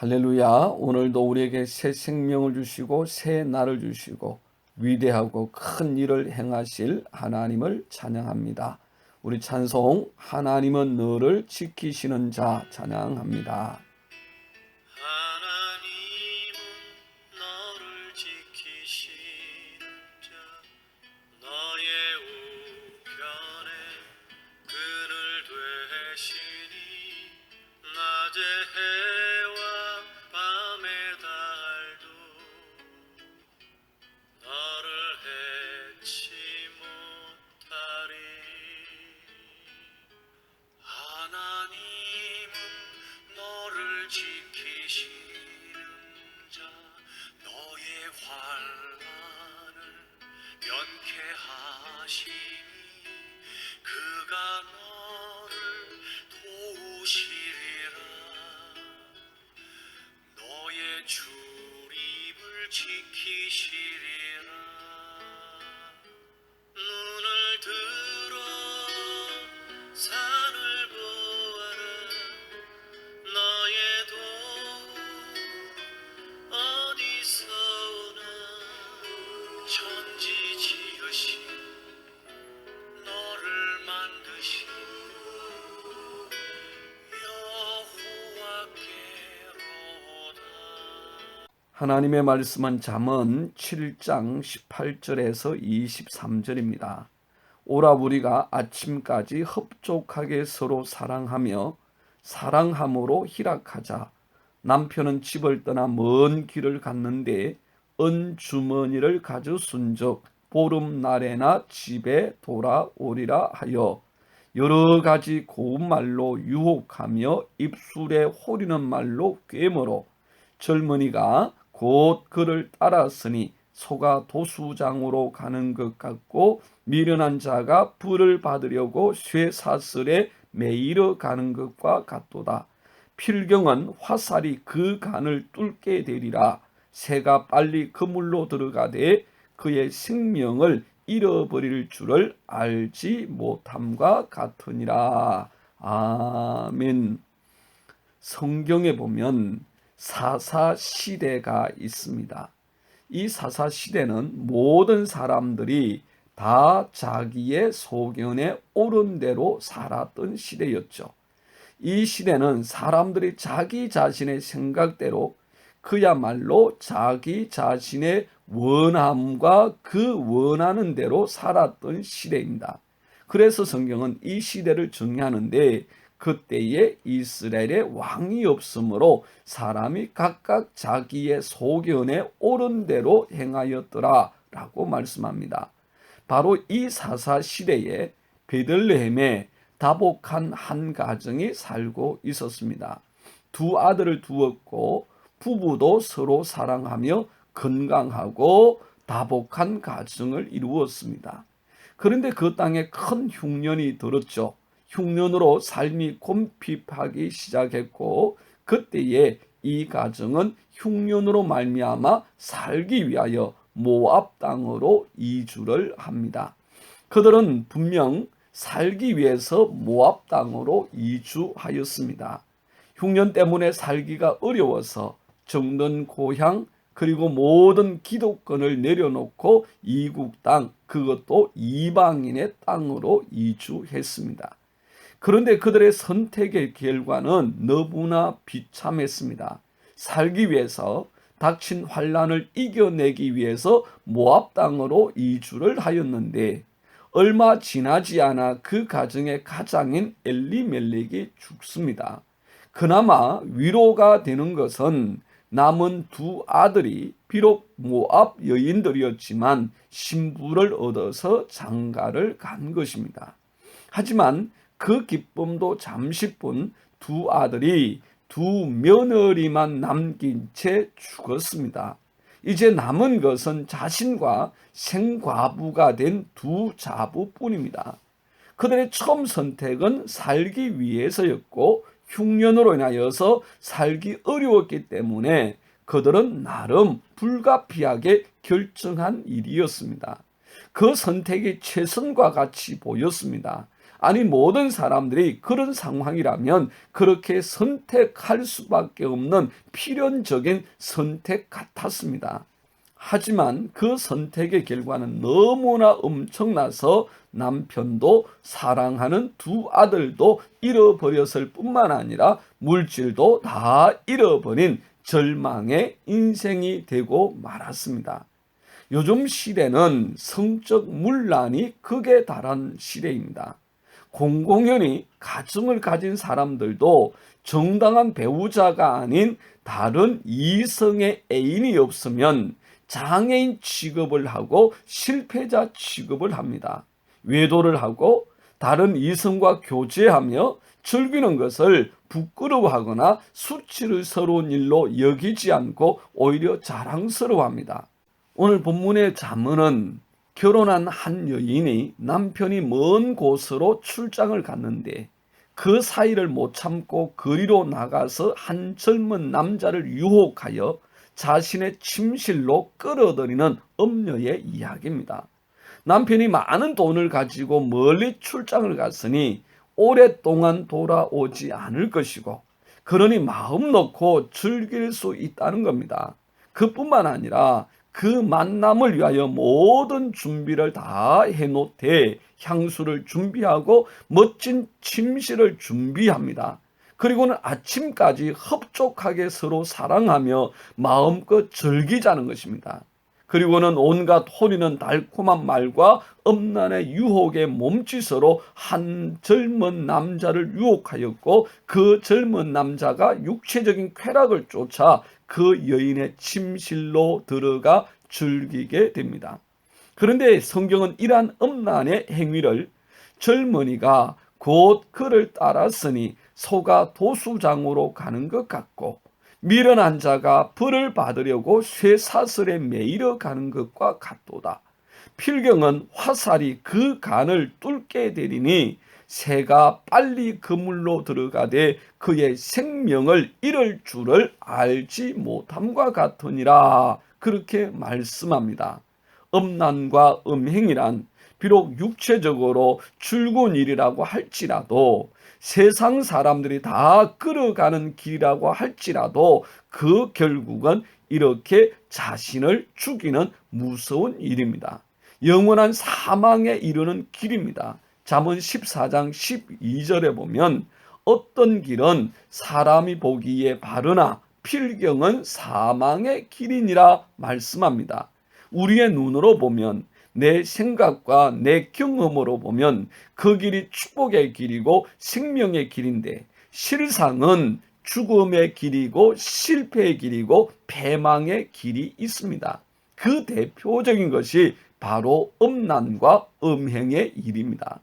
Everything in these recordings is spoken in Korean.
할렐루야. 오늘도 우리에게 새 생명을 주시고 새 날을 주시고 위대하고 큰 일을 행하실 하나님을 찬양합니다. 우리 찬송 하나님은 너를 지키시는 자 찬양합니다. 너를 지키시는 자 너의 환란을 면케하시니 그가 너를 도우시리라. 너의 출입을 지키시리라 하나님의 말씀은 잠언 7장 18절에서 23절입니다. 오라 우리가 아침까지 흡족하게 서로 사랑하며 사랑함으로 희락하자. 남편은 집을 떠나 먼 길을 갔는데 은 주머니를 가져 순적 보름 날에나 집에 돌아오리라 하여 여러 가지 고운 말로 유혹하며 입술에 호리는 말로 꿰물어 젊은이가 곧 그를 따랐으니 소가 도수장으로 가는 것 같고 미련한 자가 불을 받으려고 쇠사슬에 매이러 가는 것과 같도다. 필경은 화살이 그 간을 뚫게 되리라. 새가 빨리 그물로 들어가되 그의 생명을 잃어버릴 줄을 알지 못함과 같으니라. 아멘. 성경에 보면 사사 시대가 있습니다. 이 사사 시대는 모든 사람들이 다 자기의 소견에 옳은 대로 살았던 시대였죠. 이 시대는 사람들이 자기 자신의 생각대로 그야말로 자기 자신의 원함과 그 원하는 대로 살았던 시대입니다. 그래서 성경은 이 시대를 정의하는데 그때에 이스라엘의 왕이 없으므로 사람이 각각 자기의 소견에 옳은 대로 행하였더라 라고 말씀합니다. 바로 이 사사 시대에 베들레헴에 다복한 한 가정이 살고 있었습니다. 두 아들을 두었고 부부도 서로 사랑하며 건강하고 다복한 가정을 이루었습니다. 그런데 그 땅에 큰 흉년이 들었죠. 흉년으로 삶이 곰핍하기 시작했고 그때에 이 가정은 흉년으로 말미암아 살기 위하여 모압 땅으로 이주를 합니다. 그들은 분명 살기 위해서 모압 땅으로 이주하였습니다. 흉년 때문에 살기가 어려워서 정든 고향 그리고 모든 기독권을 내려놓고 이국 땅 그것도 이방인의 땅으로 이주했습니다. 그런데 그들의 선택의 결과는 너무나 비참했습니다. 살기 위해서 닥친 환란을 이겨내기 위해서 모압 땅으로 이주를 하였는데 얼마 지나지 않아 그 가정의 가장인 엘리멜렉이 죽습니다. 그나마 위로가 되는 것은 남은 두 아들이 비록 모압 여인들이었지만 신부를 얻어서 장가를 간 것입니다. 하지만 그 기쁨도 잠시뿐 두 아들이 두 며느리만 남긴 채 죽었습니다. 이제 남은 것은 자신과 생과부가 된 두 자부뿐입니다. 그들의 처음 선택은 살기 위해서였고 흉년으로 인하여서 살기 어려웠기 때문에 그들은 나름 불가피하게 결정한 일이었습니다. 그 선택이 최선과 같이 보였습니다. 아니 모든 사람들이 그런 상황이라면 그렇게 선택할 수밖에 없는 필연적인 선택 같았습니다. 하지만 그 선택의 결과는 너무나 엄청나서 남편도 사랑하는 두 아들도 잃어버렸을 뿐만 아니라 물질도 다 잃어버린 절망의 인생이 되고 말았습니다. 요즘 시대는 성적 문란이 극에 달한 시대입니다. 공공연히 가정을 가진 사람들도 정당한 배우자가 아닌 다른 이성의 애인이 없으면 장애인 취급을 하고 실패자 취급을 합니다. 외도를 하고 다른 이성과 교제하며 즐기는 것을 부끄러워하거나 수치스러운 일로 여기지 않고 오히려 자랑스러워합니다. 오늘 본문의 자문은 결혼한 한 여인이 남편이 먼 곳으로 출장을 갔는데 그 사이를 못 참고 거리로 나가서 한 젊은 남자를 유혹하여 자신의 침실로 끌어들이는 엄녀의 이야기입니다. 남편이 많은 돈을 가지고 멀리 출장을 갔으니 오랫동안 돌아오지 않을 것이고 그러니 마음 놓고 즐길 수 있다는 겁니다. 그뿐만 아니라 그 만남을 위하여 모든 준비를 다 해놓되 향수를 준비하고 멋진 침실을 준비합니다. 그리고는 아침까지 흡족하게 서로 사랑하며 마음껏 즐기자는 것입니다. 그리고는 온갖 호리는 달콤한 말과 엄난의 유혹의 몸짓으로 한 젊은 남자를 유혹하였고 그 젊은 남자가 육체적인 쾌락을 쫓아 그 여인의 침실로 들어가 즐기게 됩니다. 그런데 성경은 이러한 엄난의 행위를 젊은이가 곧 그를 따랐으니 소가 도수장으로 가는 것 같고 미련한 자가 벌을 받으려고 쇠사슬에 매이러 가는 것과 같도다. 필경은 화살이 그 간을 뚫게 되리니 새가 빨리 그물로 들어가되 그의 생명을 잃을 줄을 알지 못함과 같으니라 그렇게 말씀합니다. 음란과 음행이란 비록 육체적으로 즐거운 일이라고 할지라도 세상 사람들이 다 끌어가는 길이라고 할지라도 그 결국은 이렇게 자신을 죽이는 무서운 일입니다. 영원한 사망에 이르는 길입니다. 잠언 14장 12절에 보면 어떤 길은 사람이 보기에 바르나 필경은 사망의 길이니라 말씀합니다. 우리의 눈으로 보면 내 생각과 내 경험으로 보면 그 길이 축복의 길이고 생명의 길인데 실상은 죽음의 길이고 실패의 길이고 패망의 길이 있습니다. 그 대표적인 것이 바로 음란과 음행의 일입니다.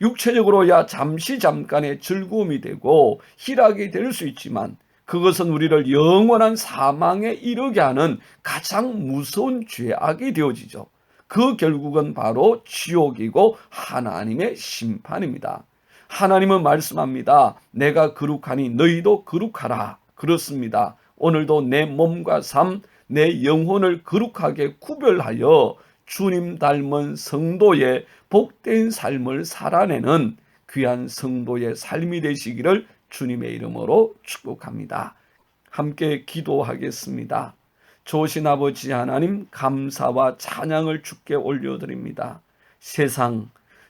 육체적으로야 잠시 잠깐의 즐거움이 되고 희락이 될 수 있지만 그것은 우리를 영원한 사망에 이르게 하는 가장 무서운 죄악이 되어지죠. 그 결국은 바로 지옥이고 하나님의 심판입니다. 하나님은 말씀합니다. 내가 거룩하니 너희도 거룩하라. 그렇습니다. 오늘도 내 몸과 삶, 내 영혼을 거룩하게 구별하여 주님 닮은 성도의 복된 삶을 살아내는 귀한 성도의 삶이 되시기를 주님의 이름으로 축복합니다. 함께 기도하겠습니다. 조신 아버지 하나님 감사와 찬양을 주께 올려드립니다. 세상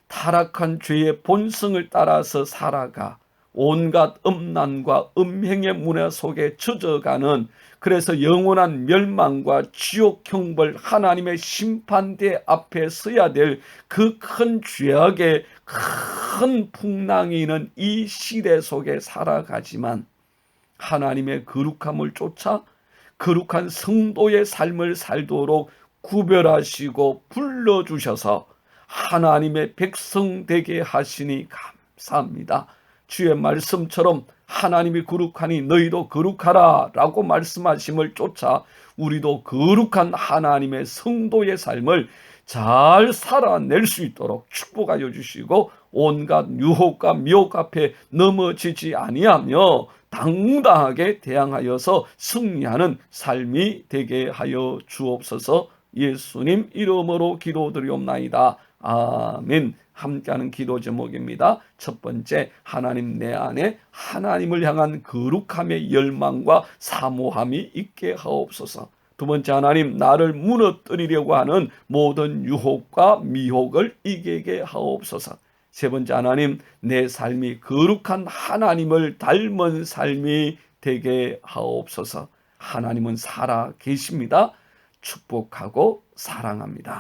타락한 죄의 본성을 따라서 살아가 온갖 음란과 음행의 문화 속에 젖어가는 그래서 영원한 멸망과 지옥 형벌 하나님의 심판대 앞에 서야 될 그 큰 죄악의 큰 풍랑이 있는 이 시대 속에 살아가지만 하나님의 거룩함을 쫓아 거룩한 성도의 삶을 살도록 구별하시고 불러주셔서 하나님의 백성 되게 하시니 감사합니다. 주의 말씀처럼 하나님이 거룩하니 너희도 거룩하라 라고 말씀하심을 쫓아 우리도 거룩한 하나님의 성도의 삶을 잘 살아낼 수 있도록 축복하여 주시고 온갖 유혹과 미혹 앞에 넘어지지 아니하며 당당하게 대항하여서 승리하는 삶이 되게 하여 주옵소서 예수님 이름으로 기도드리옵나이다. 아멘. 함께하는 기도 제목입니다. 첫 번째, 하나님 내 안에 하나님을 향한 거룩함의 열망과 사모함이 있게 하옵소서. 두 번째, 하나님 나를 무너뜨리려고 하는 모든 유혹과 미혹을 이기게 하옵소서. 세 번째, 하나님 내 삶이 거룩한 하나님을 닮은 삶이 되게 하옵소서. 하나님은 살아 계십니다. 축복하고 사랑합니다.